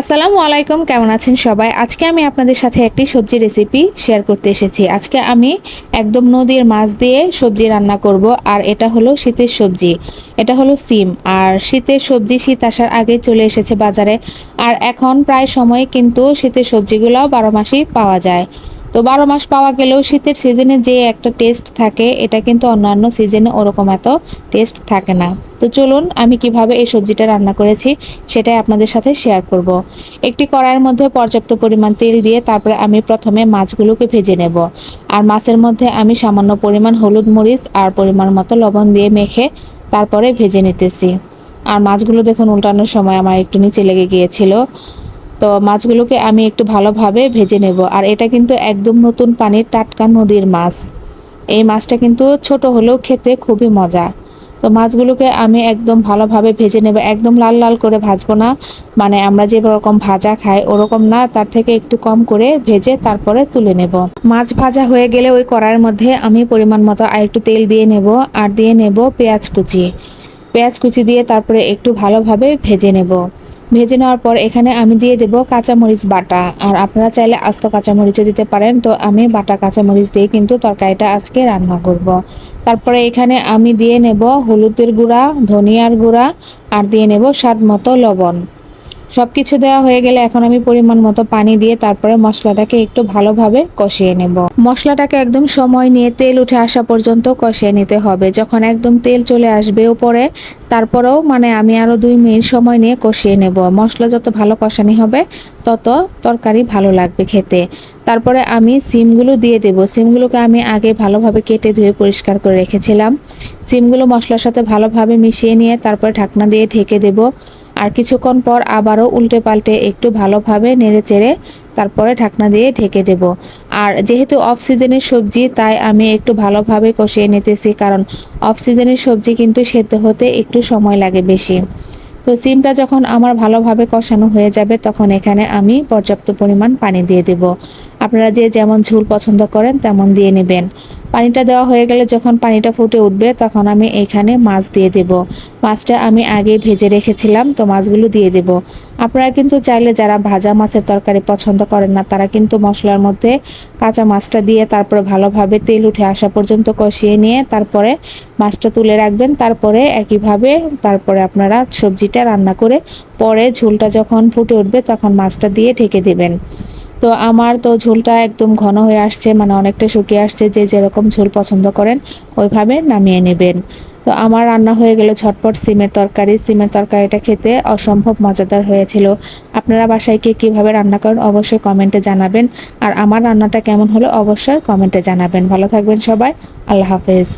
আসসালামু আলাইকুম, কেমন আছেন সবাই? আজকে আমি আপনাদের সাথে একটি সবজি রেসিপি শেয়ার করতে এসেছি। আজকে আমি একদম নদীর মাছ দিয়ে সবজি রান্না করব, আর এটা হলো শীতের সবজি। এটা হলো সিম, আর শীতের সবজি শীত আসার আগে চলে এসেছে বাজারে। আর এখন প্রায় সময়ে কিন্তু শীতের সবজিগুলোও বারো মাসেই পাওয়া যায়। তো বারো মাস পাওয়া গেলেও শীতের সিজনে যে একটা টেস্ট থাকে, এটা কিন্তু অন্যান্য সিজনে ওরকম এত টেস্ট থাকে না। তো চলুন আমি কীভাবে এই সবজিটা রান্না করেছি, সেটাই আপনাদের সাথে শেয়ার করব। একটি কড়াইয়ের মধ্যে পর্যাপ্ত পরিমাণ তেল দিয়ে তারপরে আমি প্রথমে মাছগুলোকে ভেজে নেব। আর মাছের মধ্যে আমি সামান্য পরিমাণ হলুদ মরিচ আর পরিমাণ মতো লবণ দিয়ে মেখে তারপরে ভেজে নিতেছি। আর মাছগুলো দেখুন উল্টানোর সময় আমার একটু নিচে লেগে গিয়েছিল। তো মাছগুলোকে আমি একটু ভালোভাবে ভেজে নেব। আর এটা কিন্তু একদম নতুন পানির টাটকা নদীর মাছ। এই মাছটা কিন্তু ছোট হলেও খেতে খুবই মজা। তো মাছগুলোকে আমি একদম ভালোভাবে ভেজে নেব। একদম লাল লাল করে ভাজবো না। মানে আমরা যে রকম ভাজা খাই ওরকম না। তার থেকে একটু কম করে ভেজে তারপরে তুলে নেব। মাছ ভাজা হয়ে গেলে ওই কড়াইয়ের মধ্যে আমি পরিমাণ মতো আর একটু তেল দিয়ে নেব। আর দিয়ে নেব পেঁয়াজ কুচি। পেঁয়াজ কুচি দিয়ে তারপরে একটু ভালোভাবে ভেজে নেব। ভেজে নেওয়ার পর এখানে আমি দিয়ে দেব কাঁচামরিচ বাটা। আর আপনারা চাইলে আস্ত কাঁচামরিচও দিতে পারেন। তো আমি বাটা কাঁচামরিচ দিয়ে কিন্তু তরকারিটা আজকে রান্না করব। তারপরে এখানে আমি দিয়ে নেব হলুদের গুঁড়া, ধনিয়ার গুঁড়া, আর দিয়ে নেব স্বাদ মতো লবণ। সব কিছু দেওয়া হয়ে গেলে এখন আমি পরিমাণ মতো পানি দিয়ে তারপরে মশলাটাকে একটু ভালোভাবে কষিয়ে নেব। মশলাটাকে একদম সময় নিয়ে তেল উঠে আসা পর্যন্ত কষিয়ে নিতে হবে। যখন একদম তেল চলে আসবে উপরে, তারপরেও মানে আমি আরও দুই মিনিট সময় নিয়ে কষিয়ে নেব। মশলা যত ভালো কষানি হবে, তত তরকারি ভালো লাগবে খেতে। তারপরে আমি সিমগুলো দিয়ে দেব। সিমগুলোকে আমি আগে ভালোভাবে কেটে ধুয়ে পরিষ্কার করে রেখেছিলাম। সিমগুলো মশলার সাথে ভালোভাবে মিশিয়ে নিয়ে তারপরে ঢাকনা দিয়ে ঢেকে দেব। আর কিছুক্ষণ পর আবারও উল্টে পাল্টে একটু ভালোভাবে নেড়ে চেড়ে তারপরে ঢাকনা দিয়ে ঢেকে দেব। আর যেহেতু অফ সিজনের সবজি, তাই আমি একটু ভালোভাবে কষিয়ে নিতেছি কারণ অফ সিজনের সবজি কিন্তু সেদ্ধ হতে একটু সময় লাগে বেশি। তো সিমটা যখন আমার ভালোভাবে কষানো হয়ে যাবে, তখন এখানে আমি পর্যাপ্ত পরিমাণ পানি দিয়ে দেব। আপনারা যে যেমন ঝুল পছন্দ করেন তেমন দিয়ে নেবেন। পানিটা দেওয়া হয়ে গেলে যখন পানিটা ফুটে উঠবে, তখন আমি এখানে মাছ দিয়ে দেব। মাছটা আমি আগে ভেজে রেখেছিলাম, তো মাছগুলো দিয়ে দেব। আপনারা কিন্তু চাইলে যারা ভাজা মাছের তরকারি পছন্দ করেন না, তারা কিন্তু মশলার মধ্যে কাঁচা মাছটা দিয়ে তারপরে ভালোভাবে তেল উঠে আসা পর্যন্ত কষিয়ে নিয়ে তারপরে মাছটা তুলে রাখবেন। তারপরে একইভাবে তারপরে আপনারা সবজিটা রান্না করে পরে ঝোলটা যখন ফুটে উঠবে, তখন মাছটা দিয়ে ঢেকে দেবেন। তো আমার তো ঝোলটা একদম ঘন হয়ে আসছে মানে অনেকটা শুকিয়ে আসছে, যে যেরকম ঝোল পছন্দ করেন ওইভাবে নামিয়ে নেবেন। তো আমার রান্না হয়ে গেল ঝটপট সিমের তরকারি। সিমের তরকারিটা খেতে অসম্ভব মজাদার হয়েছিল। আপনারা বাসায় কে কীভাবে রান্না করেন অবশ্যই কমেন্টে জানাবেন। আর আমার রান্নাটা কেমন হলো অবশ্যই কমেন্টে জানাবেন। ভালো থাকবেন সবাই। আল্লাহ হাফেজ।